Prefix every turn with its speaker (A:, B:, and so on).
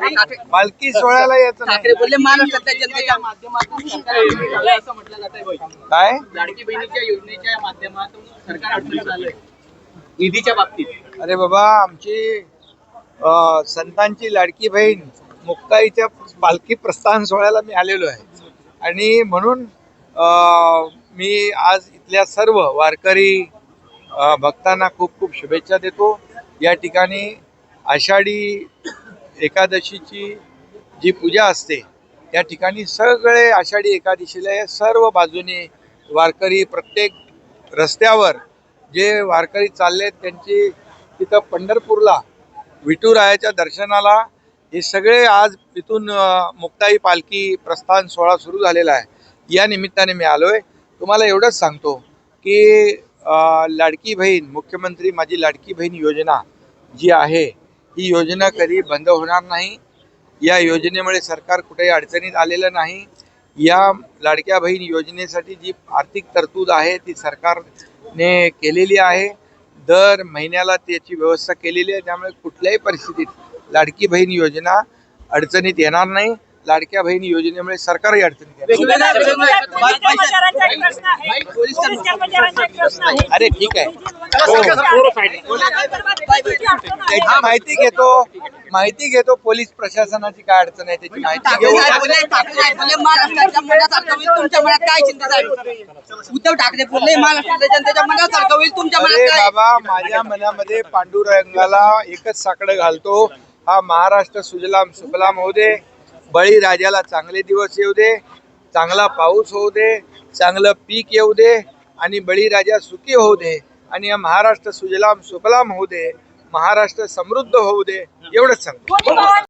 A: पालखी सोहळ्याला यायचं
B: ठाकरे बोलले महाराष्ट्रातल्या जनतेच्या माध्यमातून सरकार अडचणीत आलंय असं म्हटलं जात आहे
A: काय?
B: लाडकी बहिणीच्या योजनेच्या माध्यमातून सरकार अडचणीत आलंय निधीच्या बाबतीत.
A: अरे बाबा आमची अ, संतांची लाडकी बहीण मुक्ताईच्या पालखी प्रस्थान सोहळ्याला मी आलेलो आहे. आणि म्हणून अ, मी आज इथल्या सर्व वारकरी भक्तांना खूप खूप शुभेच्छा देतो. या ठिकाणी आषाढी एकादशीची जी पूजा असते त्या ठिकाणी सगळे आषाढी एकादशीला या सर्व बाजूने वारकरी प्रत्येक रस्त्यावर जे वारकरी चालले त्यांची तिथं पंढरपूरला विठुरायाच्या दर्शनाला हे सगळे आज इथून मुक्ताई पालखी प्रस्थान सोहळा सुरू झालेला आहे. या निमित्ताने मी आहे तुम्हाला एवढंच सांगतो की लाडकी बहीण मुख्यमंत्री माझी लाडकी बहीण योजना जी आहे ही योजना कधी बंद होणार नाही. या योजनेमुळे सरकार कुठेही अडचणीत आलेलं नाही. या लाडक्या बहीण योजनेसाठी जी आर्थिक तरतूद आहे ती सरकारने केलेली आहे. दर महिन्याला त्याची व्यवस्था केलेली आहे. त्यामुळे कुठल्याही परिस्थितीत लाडकी बहीण योजना अडचणीत येणार नाही. लाडक्या बहीण योजनेमुळे सरकारही अडचणीत अरे ठीक आहे. त्याची माहिती घेतो. माहिती घेतो. पोलीस प्रशासनाची काय अडचण आहे त्याची माहिती
B: ठाकरे
A: घेऊ.
B: साहेब बोलले ठाकरे साहेब बोलले महाराष्ट्राच्या मनासारखं होईल तुमच्या मनात काय चिंता साहेब उद्धव ठाकरे बोलले महाराष्ट्रातल्या जनतेच्या मनासारखं होईल तुमच्या
A: अरे
B: मनात काय?
A: बाबा माझ्या मनामध्ये पांडुरंगाला एकच साकडं घालतो. हा महाराष्ट्र सुजलाम सुफलाम होऊ दे. बळीराजाला चांगले दिवस येऊ दे. चांगला पाऊस होऊ दे. चांगलं पीक येऊ दे. आणि बळीराजा सुखी होऊ दे. आणि हा महाराष्ट्र सुजलाम सुफलाम होऊ दे. महाराष्ट्र समृद्ध होऊ दे एवढंच सांगतो.